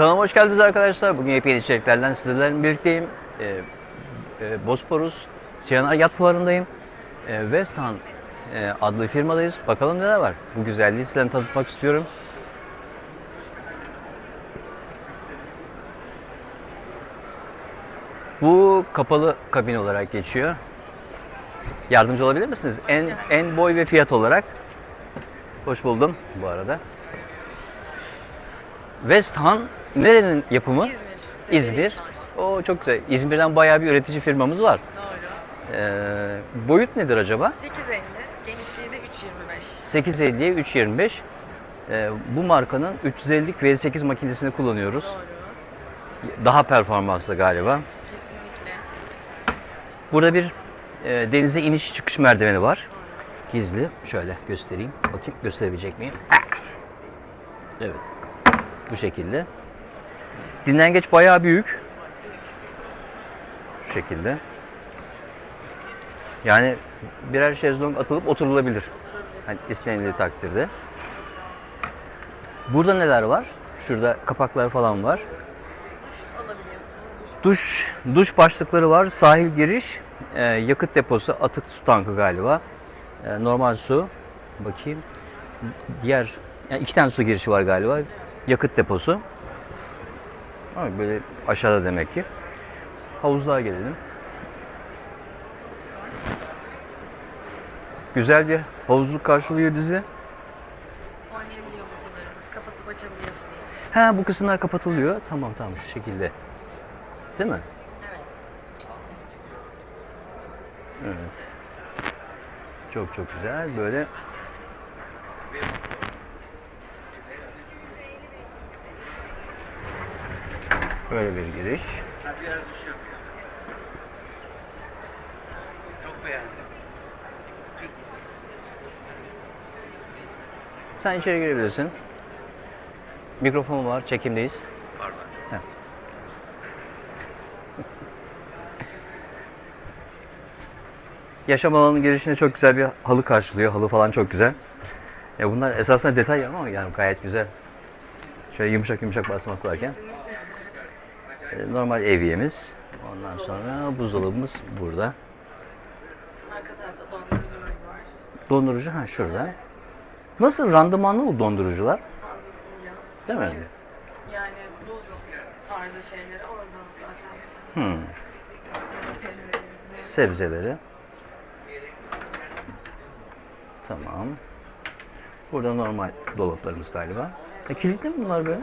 Kanalıma hoş geldiniz arkadaşlar. Bugün yepyeni içeriklerden sizlerle birlikteyim. Ee, e, Bosporus Siyanar Yat Fuarı'ndayım. Ee, Westhan e, adlı firmadayız. Bakalım neler var. Bu güzelliği sizden tanıtmak istiyorum. Bu kapalı kabin olarak geçiyor. Yardımcı olabilir misiniz? En en boy ve fiyat olarak. Hoş buldum bu arada. Westhan nerenin yapımı? İzmir. İzmir. O çok güzel. İzmir'den bayağı bir üretici firmamız var. Doğru. Ee, boyut nedir acaba? 850, genişliği de 325. 850'ye 325. Ee, bu markanın 350'lik V8 makinesini kullanıyoruz. Doğru. Daha performanslı galiba. Kesinlikle. Burada bir e, denize iniş çıkış merdiveni var. Gizli. Şöyle göstereyim. Bakayım gösterebilecek miyim? Evet. Bu şekilde. Dinlengeç bayağı büyük. Şu şekilde. Yani birer şezlong atılıp oturulabilir. Hani istenildiği takdirde. Burada neler var? Şurada kapaklar falan var. Duş alabiliyorsunuz. Duş. Duş duş başlıkları var. Sahil giriş, e, yakıt deposu, atık su tankı galiba. E, normal su. Bakayım. Diğer yani iki tane su girişi var galiba. Yakıt deposu. Ha, böyle aşağıda demek ki. Havuzluğa gelelim. Güzel bir havuzluk karşılıyor bizi. Oynayabiliyor masalarımız. Kapatıp açabiliyorsunuz. Ha bu kısımlar kapatılıyor. Tamam tamam şu şekilde. Değil mi? Evet. Evet. Çok çok güzel. Böyle böyle bir giriş. Çok beğendim. Sen içeri girebilirsin. Mikrofon var, çekimdeyiz. Pardon. Heh. Yaşam alanının girişinde çok güzel bir halı karşılıyor. Halı falan çok güzel. Ya bunlar esasında detay ama yani gayet güzel. Şöyle yumuşak yumuşak basmak varken. E, Normal evyemiz. Ondan sonra buzdolabımız burada. Arka tarafta dondurucumuz var. Dondurucu ha şurada. Nasıl randımanlı bu dondurucular? Fazlasıyla. Değil mi? Yani buz tarzı şeyleri orada zaten. Hmm. Sebzeleri. Sebzeleri. Tamam. Burada normal dolaplarımız galiba. E, kilitli mi bunlar böyle?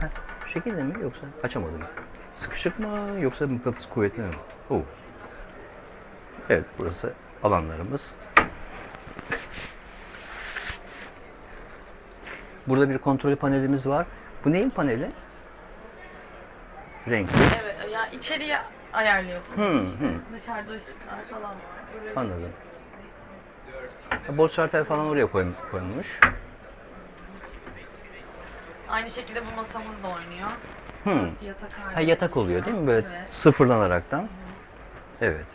Heh, bu şekilde mi yoksa açamadım. Sıkışık mı yoksa mıknatıs kuvvetli mi? Oo. Evet burası alanlarımız. Burada bir kontrol panelimiz var. Bu neyin paneli? Renkli. Evet ya içeriye ayarlıyorsunuz Hmm, işte. hmm. Dışarıda ışıklar falan var. Buraya Anladım. Boz şartel falan oraya koy- koyulmuş. Aynı şekilde bu masamız da oynuyor. Hmm. Burası yatak halinde. Ha yatak oluyor değil mi böyle Evet. sıfırlanaraktan? Evet.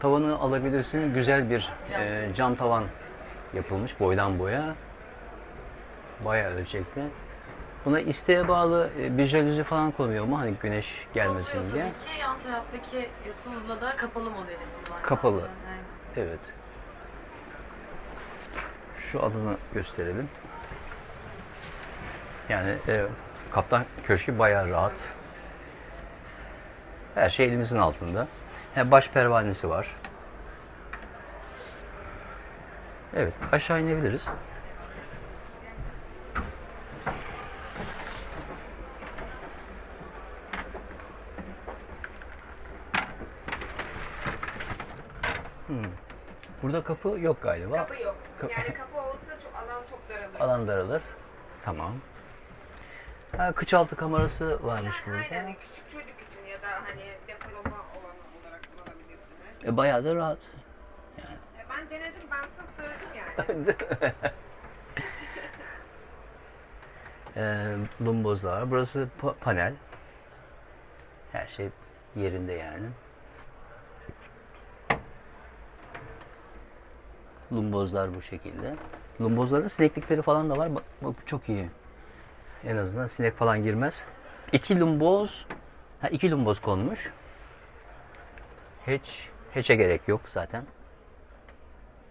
Tavanı alabilirsin. Güzel bir Cam. e, cam tavan yapılmış boydan boya. Bayağı ölçekli. Buna isteğe bağlı e, bir jaluzi falan konuyor mu? Hani güneş gelmesin Oluyor diye. tabii ki. Yan taraftaki yatağımızda da kapalı modelimiz var. Kapalı. zaten. Evet. Şu alanı gösterelim. Yani e, kaptan köşkü bayağı rahat. Her şey elimizin altında. He, baş pervanesi var. Evet, aşağı inebiliriz. Hmm. Burada kapı yok galiba. Kapı yok. Ka- Yani kapı olsa çok alan çok daralır. Alan daralır. Tamam. Ha, kıç altı kamerası varmış Yani burada. aynen küçük çocuk için ya da hani depolama alanı olarak kullanabilirsiniz. E, bayağı da rahat. E, ben denedim ben size söyledim yani. e, lumbozlar. Burası pa- panel. Her şey yerinde yani. Lumbozlar bu şekilde. Lumbozların sineklikleri falan da var. Bak, bak çok iyi. En azından sinek falan girmez. İki lumboz, ha iki lumboz konmuş. Hiç, hiçe gerek yok zaten.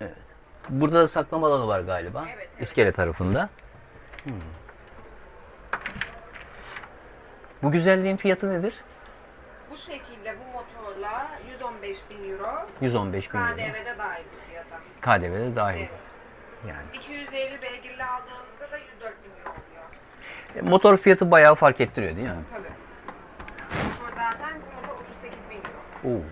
Evet. Burada da saklama alanı var galiba. Evet, evet. İskele tarafında. Hmm. Bu güzelliğin fiyatı nedir? Bu şekilde bu motorla 115 bin euro. 115 bin lira. KDV'de dahil fiyata. KDV'de dahil. Evet. Yani. 250 beygirli aldığımızda da 104 bin euro Motor fiyatı bayağı fark ettiriyor değil mi? Tabii. Motor zaten motor 38 bin euro. Oo.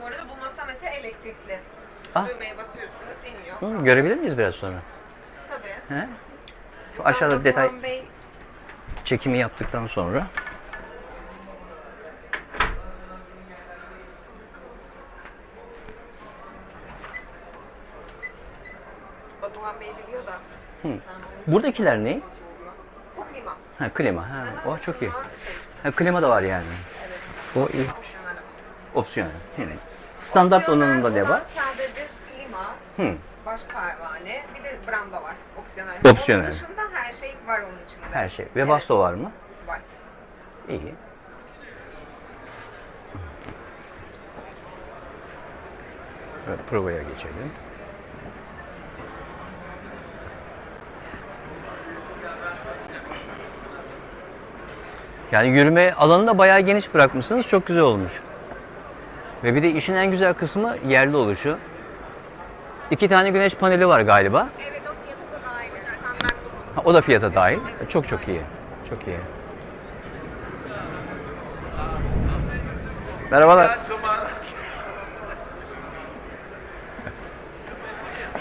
Bu arada bu masa mesela elektrikli. Ah. Düğmeye basıyorsunuz iniyor. Hı, görebilir miyiz biraz sonra? Tabii. He? Şu aşağıda detay Bey çekimi yaptıktan sonra. Batuhan Bey biliyor da. Hı. Buradakiler ne? Bu klima. Ha klima. Ha, oh çok iyi. Şey, Ha, klima da var yani. evet. O iyi. Opsiyonel. Opsiyonel. Hı. Standart donanımda ne var? Sadece klima, Hı. baş pervane, bir de branda var. Opsiyonel. Opsiyonel. Onun dışında her şey var onun içinde. Her şey. Ve basto var mı? Var. İyi. Evet, provaya geçelim. Yani yürüme alanını da bayağı geniş bırakmışsınız. Çok güzel olmuş. Ve bir de işin en güzel kısmı yerli oluşu. İki tane güneş paneli var galiba. Evet o da dahil. Ha, o da fiyata dahil. Çok çok iyi. Çok iyi. Merhabalar.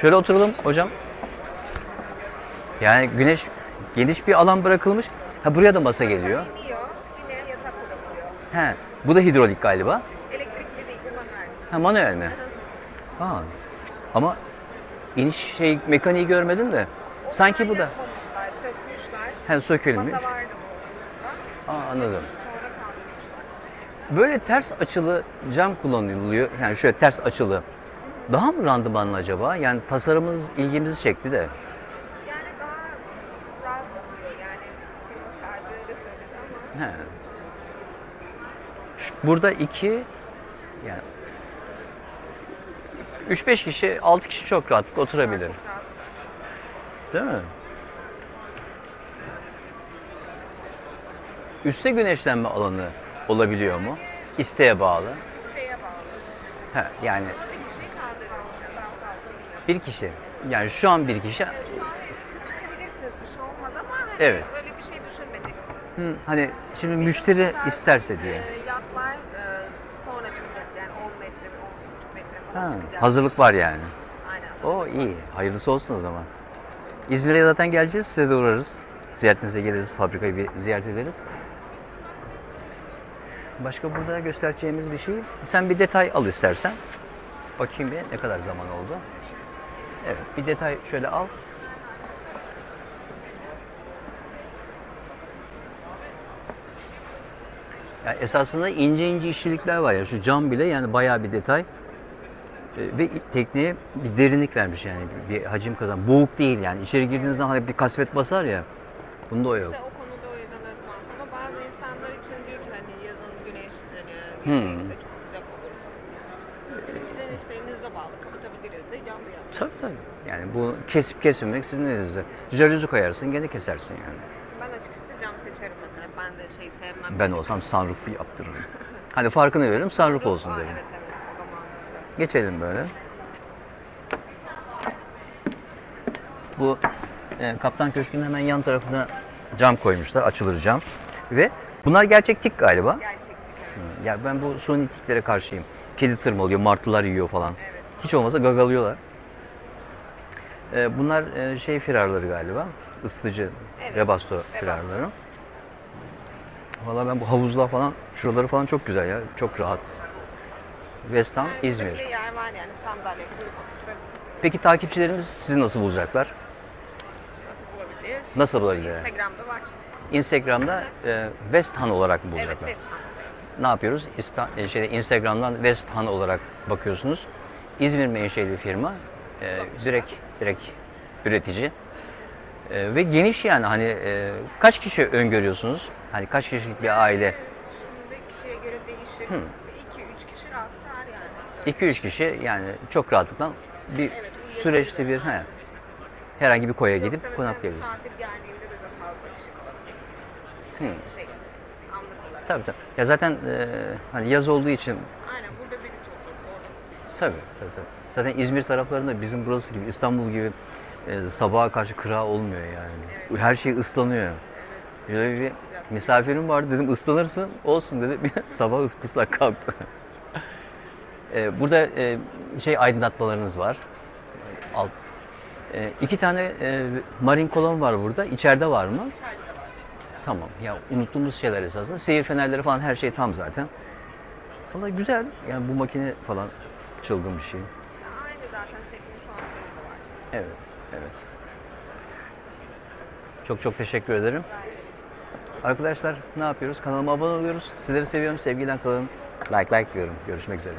Şöyle oturalım hocam. Yani güneş geniş bir alan bırakılmış. Ha buraya da masa geliyor. iniyor, yine yatak olabiliyor. He, bu da hidrolik galiba. Elektrikli değil, manuel. Ha manuel mi? Ha. Ama iniş şey mekaniği görmedim de. Sanki bu da Yapmamışlar, sökmüşler. he sökülmüş. Masa vardı bu. Aa anladım. Sonra kaldırmışlar. Böyle ters açılı cam kullanılıyor. Yani şöyle ters açılı. Daha mı randımanlı acaba? Yani tasarımınız ilgimizi çekti de. Yani daha rahat oluyor yani. Firma sahibi öyle söyledi ama. He. Şu- Burada iki yani 3-5 kişi, 6 kişi çok rahatlıkla oturabilir. Değil mi? Üste güneşlenme alanı olabiliyor mu? İsteğe bağlı. İsteğe bağlı. He, yani bir kişi. Yani şu an bir kişi. Şey hani Evet. öyle bir şey düşünmedik. Hı, hani şimdi müşteri isterse diye. E, yatlar e, sonra çıkacak yani 10 metre, 10,5 metre falan Ha, hazırlık var yani. Aynen. O iyi. Hayırlısı olsun o zaman. İzmir'e zaten geleceğiz. Size de uğrarız. Ziyaretinize geliriz. Fabrikayı bir ziyaret ederiz. Başka burada göstereceğimiz bir şey. Sen bir detay al istersen. Bakayım bir ne kadar zaman oldu. Evet bir detay şöyle al. Yani esasında ince ince işçilikler var ya şu cam bile yani bayağı bir detay. E, ve tekneye bir derinlik vermiş yani bir, bir hacim kazan. Boğuk değil yani. İçeri girdiğiniz zaman hani bir kasvet basar ya. Bunda o yok. İşte o konuda o yüzden ırmaz. Ama bazı insanlar için diyor ki hani yazın güneş hani Hmm. çok sıcak olur falan. Sizin isteğinize bağlı. Kapatabiliriz de cam da yapacağız. Tabii tabii. Yani bu kesip kesilmek sizin elinizde. Jalüzü koyarsın gene kesersin yani. Ben açıkçası cam seçerim mesela. Ben de şey sevmem. Ben olsam sunroof'u yaptırırım. Hani farkını veririm sunroof olsun derim. Evet evet. Geçelim böyle. Bu e, Kaptan Köşkü'nün hemen yan tarafına cam koymuşlar. Açılır cam. Ve bunlar gerçek tik galiba. Gerçeklik evet. Hı, Ya ben bu suni tiklere karşıyım. Kedi tırmalıyor, martılar yiyor falan. Evet. Hiç olmazsa gagalıyorlar. Ee, bunlar e, şey firarları galiba. Isıtıcı, Evet, Webasto. firarları. Valla ben bu havuzlar falan, şuraları falan çok güzel ya. Çok rahat. West Ham, Yani İzmir. yer var yani sandalye koyup oturabilirsiniz. Peki takipçilerimiz sizi nasıl bulacaklar? Nasıl bulabilir? Nasıl bulabilir? Instagram'da var. Instagram'da e, West Han olarak mı Evet, bulacaklar? Feshan. Ne yapıyoruz? İsta, e, şeyde, Instagram'dan West Han olarak bakıyorsunuz. İzmir menşeli firma e, direkt direkt üretici. E, ve geniş yani hani e, kaç kişi öngörüyorsunuz? Hani kaç kişilik bir aile? Şimdi kişiye göre değişir. Hı. 2-3 kişi rahat sığar yani. 2-3 kişi yani çok rahatlıkla bir Evet, süreçte bir he, herhangi bir koya Yoksa gidip mesela konaklayabilirsiniz. Misafir geldiğinde de daha fazla kişi kalabilir. Yani şey, anlık olarak. Tabii tabii. Ya zaten e, hani yaz olduğu için Aynen burada birisi oturdu, orada. tabii tabii tabii. Zaten İzmir taraflarında bizim burası gibi İstanbul gibi e, sabaha karşı kıra olmuyor yani. Evet. Her şey ıslanıyor. Evet. Böyle bir misafirim vardı dedim ıslanırsın olsun dedi. Sabah ıslak kalktı. Ee, burada e, şey aydınlatmalarınız var. Alt. E, iki tane e, marin kolon var burada. İçeride var mı? İçeride de var. Tamam. Ya unuttuğumuz şeyler esasında. Seyir fenerleri falan her şey tam zaten. Valla güzel. Yani bu makine falan çılgın bir şey. Aynı zaten teknik şu da var. Evet. Evet. Çok çok teşekkür ederim. Arkadaşlar ne yapıyoruz? Kanalıma abone oluyoruz. Sizleri seviyorum. Sevgiyle kalın. Like like diyorum. Görüşmek üzere.